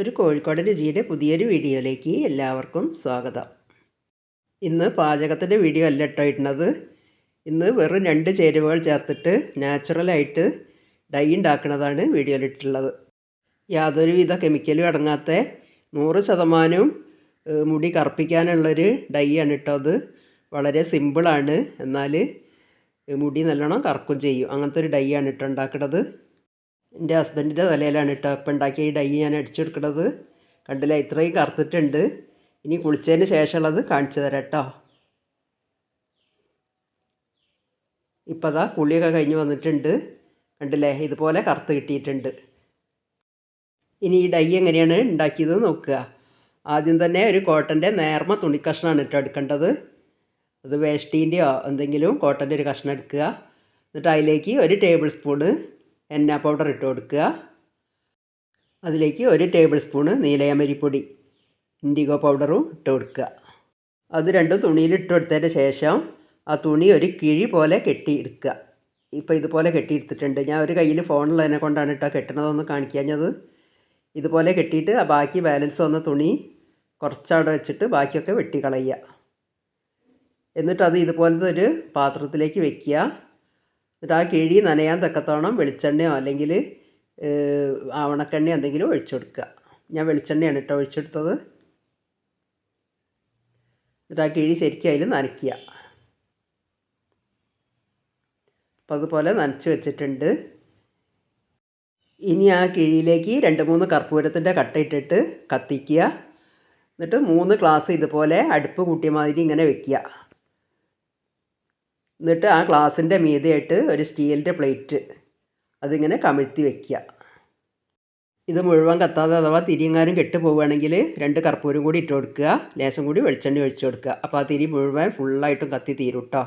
ഒരു കോഴിക്കോട് രുചിയുടെ പുതിയൊരു വീഡിയോയിലേക്ക് എല്ലാവർക്കും സ്വാഗതം. ഇന്ന് പാചകത്തിന്റെ വീഡിയോ അല്ല കേട്ടോ ഇടുന്നത്. ഇന്ന് വെറും രണ്ട് ചേരുവകൾ ചേർത്തിട്ട് നാച്ചുറലായിട്ട് ഡൈ ഉണ്ടാക്കുന്നതാണ് വീഡിയോയിലിട്ടുള്ളത് യാതൊരുവിധ കെമിക്കലും അടങ്ങാത്ത നൂറ് ശതമാനവും മുടി കറുപ്പിക്കാനുള്ളൊരു ഡൈ ആണ് കേട്ടോ അത്. വളരെ സിമ്പിളാണ് എന്നാൽ മുടി നല്ലോണം കറക്കും ചെയ്യും. അങ്ങനത്തെ ഒരു ഡൈ ആണ് കേട്ടോ ഉണ്ടാക്കുന്നത്. എന്റെ ഹസ്ബൻഡിന്റെ തലയിലാണ് കേട്ടോ. ഇപ്പം ഉണ്ടാക്കിയ ഈ ഡൈ ഞാൻ അടിച്ചെടുക്കണത് കണ്ടില്ല? ഇത്രയും കറുത്തിട്ടുണ്ട്. ഇനി കുളിച്ചതിന് ശേഷമുള്ളത് കാണിച്ചു തരാം കേട്ടോ. ഇപ്പം അതാ കുളിയൊക്കെ കഴിഞ്ഞ് വന്നിട്ടുണ്ട്. കണ്ടില്ലേ? ഇതുപോലെ കറുത്ത് കിട്ടിയിട്ടുണ്ട്. ഇനി ഈ ഡൈ എങ്ങനെയാണ് ഉണ്ടാക്കിയത് നോക്കുക. ആദ്യം തന്നെ ഒരു കോട്ടന്റെ നേർമ തുണിക്കഷ്ണമാണ് കേട്ടോ എടുക്കേണ്ടത്. അത് വേസ്റ്റീന്റെയോ എന്തെങ്കിലും കോട്ടന്റെ ഒരു കഷ്ണം എടുക്കുക. എന്നിട്ട് അതിലേക്ക് ഒരു ടേബിൾ സ്പൂണ് എണ്ണ പൗഡർ ഇട്ട് കൊടുക്കുക. അതിലേക്ക് ഒരു ടേബിൾ സ്പൂണ് നീലയമരിപ്പൊടി ഇൻഡിഗോ പൗഡറും ഇട്ട് കൊടുക്കുക. അത് രണ്ടും തുണിയിൽ ഇട്ട് കൊടുത്തതിന് ശേഷം ആ തുണി ഒരു കിഴി പോലെ കെട്ടിയെടുക്കുക. ഇപ്പോൾ ഇതുപോലെ കെട്ടിയെടുത്തിട്ടുണ്ട്. ഞാൻ ഒരു കയ്യിൽ ഫോണുള്ളതിനെ കൊണ്ടാണ് കേട്ടോ കെട്ടണതൊന്ന് കാണിക്കാഞ്ഞത്. ഇതുപോലെ കെട്ടിയിട്ട് ആ ബാക്കി ബാലൻസ് വന്ന തുണി കുറച്ചവിടെ വെച്ചിട്ട് ബാക്കിയൊക്കെ വെട്ടിക്കളയുക. എന്നിട്ട് അത് ഇതുപോലത്തെ ഒരു പാത്രത്തിലേക്ക് വെക്കുക. എന്നിട്ട് ആ കിഴി നനയാൻ തക്കത്തോണം വെളിച്ചെണ്ണയോ അല്ലെങ്കിൽ ആവണക്കെണ്ണയോ എന്തെങ്കിലും ഒഴിച്ചു കൊടുക്കുക. ഞാൻ വെളിച്ചെണ്ണയാണ് കേട്ടോ ഒഴിച്ചെടുത്തത് എന്നിട്ട് ആ കിഴി ശരിക്കും അതിൽ നനയ്ക്കുക. അപ്പം അതുപോലെ നനച്ച് വെച്ചിട്ടുണ്ട്. ഇനി ആ കിഴിയിലേക്ക് രണ്ട് മൂന്ന് കർപ്പൂരത്തിന്റെ കട്ട ഇട്ടിട്ട് കത്തിക്കുക. എന്നിട്ട് മൂന്ന് ഗ്ലാസ് ഇതുപോലെ അടുപ്പ് കൂട്ടിയ മാതിരി ഇങ്ങനെ വെക്കുക. എന്നിട്ട് ആ ഗ്ലാസിന്റെ മീതെയായിട്ട് ഒരു സ്റ്റീലിന്റെ പ്ലേറ്റ് അതിങ്ങനെ കമിഴ്ത്തി വെക്കുക. ഇത് മുഴുവൻ കത്താതെ അഥവാ തിരിയെങ്ങാനും കെട്ട് പോവുകയാണെങ്കിൽ രണ്ട് കർപ്പൂരം കൂടി ഇട്ട് കൊടുക്കുക. ലേശം കൂടി വെളിച്ചെണ്ണ ഒഴിച്ചു കൊടുക്കുക. അപ്പോൾ ആ തിരി മുഴുവൻ ഫുള്ളായിട്ടും കത്തി തീരും കേട്ടോ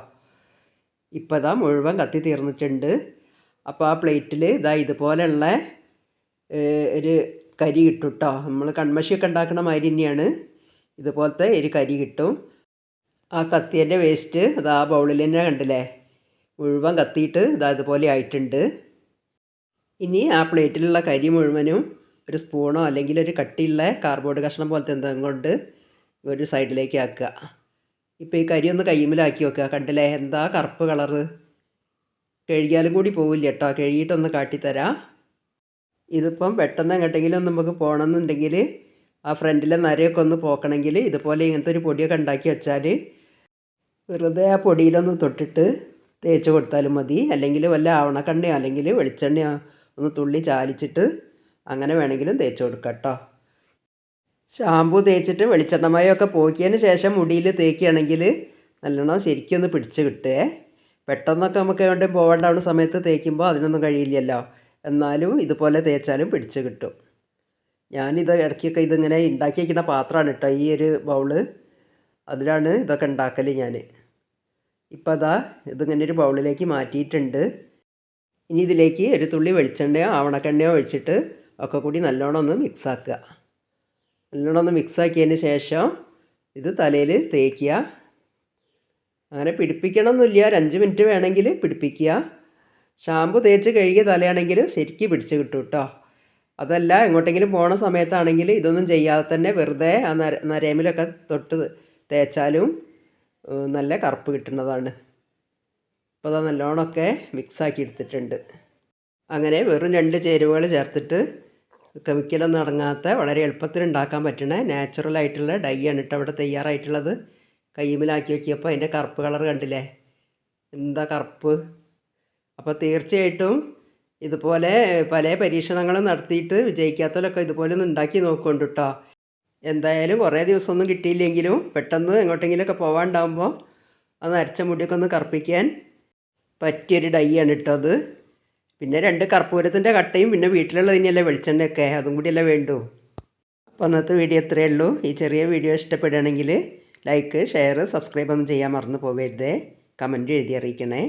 ഇപ്പോൾ ഇതാ മുഴുവൻ കത്തി തീർന്നിട്ടുണ്ട്. അപ്പോൾ ആ പ്ലേറ്റിൽ ഇതാ ഇതുപോലെയുള്ള ഒരു കരി കിട്ടും കേട്ടോ നമ്മൾ കൺമഷിയൊക്കെ ഉണ്ടാക്കുന്ന മാതിരി തന്നെയാണ്. ഇതുപോലത്തെ ഒരു കരി കിട്ടും. ആ കത്തിയന്റെ വേസ്റ്റ് അത് ആ ബൗളിൽ തന്നെ കണ്ടില്ലേ? മുഴുവൻ കത്തിയിട്ട് ഇതാ ഇതുപോലെ ആയിട്ടുണ്ട്. ഇനി ആ പ്ലേറ്റിലുള്ള കരി മുഴുവനും ഒരു സ്പൂണോ അല്ലെങ്കിൽ ഒരു കട്ടിയുള്ള കാർബോർഡ് കഷ്ണം പോലത്തെ എന്തെങ്കിലും കൊണ്ട് ഒരു സൈഡിലേക്ക് ആക്കുക. ഇപ്പോൾ ഈ കരി ഒന്ന് കയ്യുമ്മിലാക്കി വെക്കുക. കണ്ടില്ലേ? എന്താ കറുപ്പ് കളറ്? കഴുകിയാലും കൂടി പോവില്ല കേട്ടോ. കഴുകിയിട്ടൊന്ന് കാട്ടിത്തരാം. ഇതിപ്പം പെട്ടെന്ന് എങ്ങോട്ടെങ്കിലും നമുക്ക് പോകണമെന്നുണ്ടെങ്കിൽ ആ ഫ്രണ്ടിലെ നരയൊക്കെ ഒന്ന് പോക്കണമെങ്കിൽ ഇതുപോലെ ഇങ്ങനത്തെ ഒരു പൊടിയൊക്കെ ഉണ്ടാക്കി വെച്ചാൽ വെറുതെ ആ പൊടിയിലൊന്ന് തൊട്ടിട്ട് തേച്ച് കൊടുത്താലും മതി. അല്ലെങ്കിൽ വല്ല ആവണക്കണ്ണയോ അല്ലെങ്കിൽ വെളിച്ചെണ്ണയോ ഒന്ന് തുള്ളി ചാലിച്ചിട്ട് അങ്ങനെ വേണമെങ്കിലും തേച്ച് കൊടുക്കാം കേട്ടോ. ഷാമ്പു തേച്ചിട്ട് വെളിച്ചെണ്ണമയൊക്കെ പോക്കിയതിന് ശേഷം മുടിയിൽ തേക്കുകയാണെങ്കിൽ നല്ലോണം ശരിക്കൊന്ന് പിടിച്ച് കിട്ടുമേ പെട്ടെന്നൊക്കെ നമുക്ക് എവിടെയും പോകേണ്ടാവുന്ന സമയത്ത് തേക്കുമ്പോൾ അതിനൊന്നും കഴിയില്ലല്ലോ. എന്നാലും ഇതുപോലെ തേച്ചാലും പിടിച്ച് കിട്ടും. ഞാനിത് ഇടയ്ക്കൊക്കെ ഇതിങ്ങനെ ഉണ്ടാക്കി വയ്ക്കുന്ന പാത്രമാണ് കേട്ടോ ഈ ഒരു ബൗൾ. അതിലാണ് ഇതൊക്കെ ഉണ്ടാക്കൽ ഞാൻ ഇപ്പോൾ അതാ ഇതിങ്ങനെ ഒരു ബൗളിലേക്ക് മാറ്റിയിട്ടുണ്ട്. ഇനി ഇതിലേക്ക് ഒരു തുള്ളി വെളിച്ചെണ്ണയോ ആവണക്കെണ്ണയോ ഒഴിച്ചിട്ട് ഒക്കെ കൂടി നല്ലോണം ഒന്ന് മിക്സാക്കുക നല്ലോണം ഒന്ന് മിക്സാക്കിയതിന് ശേഷം ഇത് തലയിൽ തേക്കുക. അങ്ങനെ പിടിപ്പിക്കണമെന്നില്ല ഒരു അഞ്ച് മിനിറ്റ് വേണമെങ്കിൽ പിടിപ്പിക്കുക. ഷാമ്പു തേച്ച് കഴുകിയ തലയാണെങ്കിൽ ശരിക്കും പിടിച്ച് കിട്ടും കേട്ടോ അതല്ല എങ്ങോട്ടെങ്കിലും പോണ സമയത്താണെങ്കിൽ ഇതൊന്നും ചെയ്യാതെ തന്നെ വെറുതെ ആ നര നരേമിലൊക്കെ തൊട്ട് തേച്ചാലും നല്ല കറുപ്പ് കിട്ടുന്നതാണ്. അപ്പോൾ അത് നല്ലോണമൊക്കെ മിക്സാക്കി എടുത്തിട്ടുണ്ട്. അങ്ങനെ വെറും രണ്ട് ചേരുവകൾ ചേർത്തിട്ട് കെമിക്കലൊന്നും അടങ്ങാത്ത വളരെ എളുപ്പത്തിൽ ഉണ്ടാക്കാൻ പറ്റണ നാച്ചുറൽ ആയിട്ടുള്ള ഡൈ ആണ് കേട്ടോ അവിടെ തയ്യാറായിട്ടുള്ളത്. കയ്യുമിലാക്കി നോക്കിയപ്പോൾ അതിന്റെ കറുപ്പ് കളർ കണ്ടില്ലേ? എന്താ കറുപ്പ്? അപ്പോൾ തീർച്ചയായിട്ടും ഇതുപോലെ പല പരീക്ഷണങ്ങളും നടത്തിയിട്ട് വിജയിക്കാത്തവരൊക്കെ ഇതുപോലെ ഒന്ന് ഉണ്ടാക്കി നോക്കുന്നുണ്ട് കേട്ടോ എന്തായാലും കുറേ ദിവസമൊന്നും കിട്ടിയില്ലെങ്കിലും പെട്ടെന്ന് എങ്ങോട്ടെങ്കിലുമൊക്കെ പോകാണ്ടാകുമ്പോൾ അത് അരച്ച മുടിയൊക്കെ ഒന്ന് കറുപ്പിക്കാൻ പറ്റിയൊരു ഡൈ ആണ് കേട്ടോ അത് പിന്നെ രണ്ട് കർപ്പൂരത്തിന്റെ കട്ടയും പിന്നെ വീട്ടിലുള്ള തന്നെയല്ലേ വെളിച്ചെണ്ണയൊക്കെ അതും കൂടിയല്ലേ വേണ്ടു. അപ്പോൾ അന്നത്തെ വീഡിയോ ഇത്രയേ ഉള്ളൂ. ഈ ചെറിയ വീഡിയോ ഇഷ്ടപ്പെടുകയാണെങ്കിൽ ലൈക്ക് ഷെയർ സബ്സ്ക്രൈബ് ഒന്നും ചെയ്യാൻ മറന്നു പോകരുതേ. കമന്റ് എഴുതി അറിയിക്കണേ.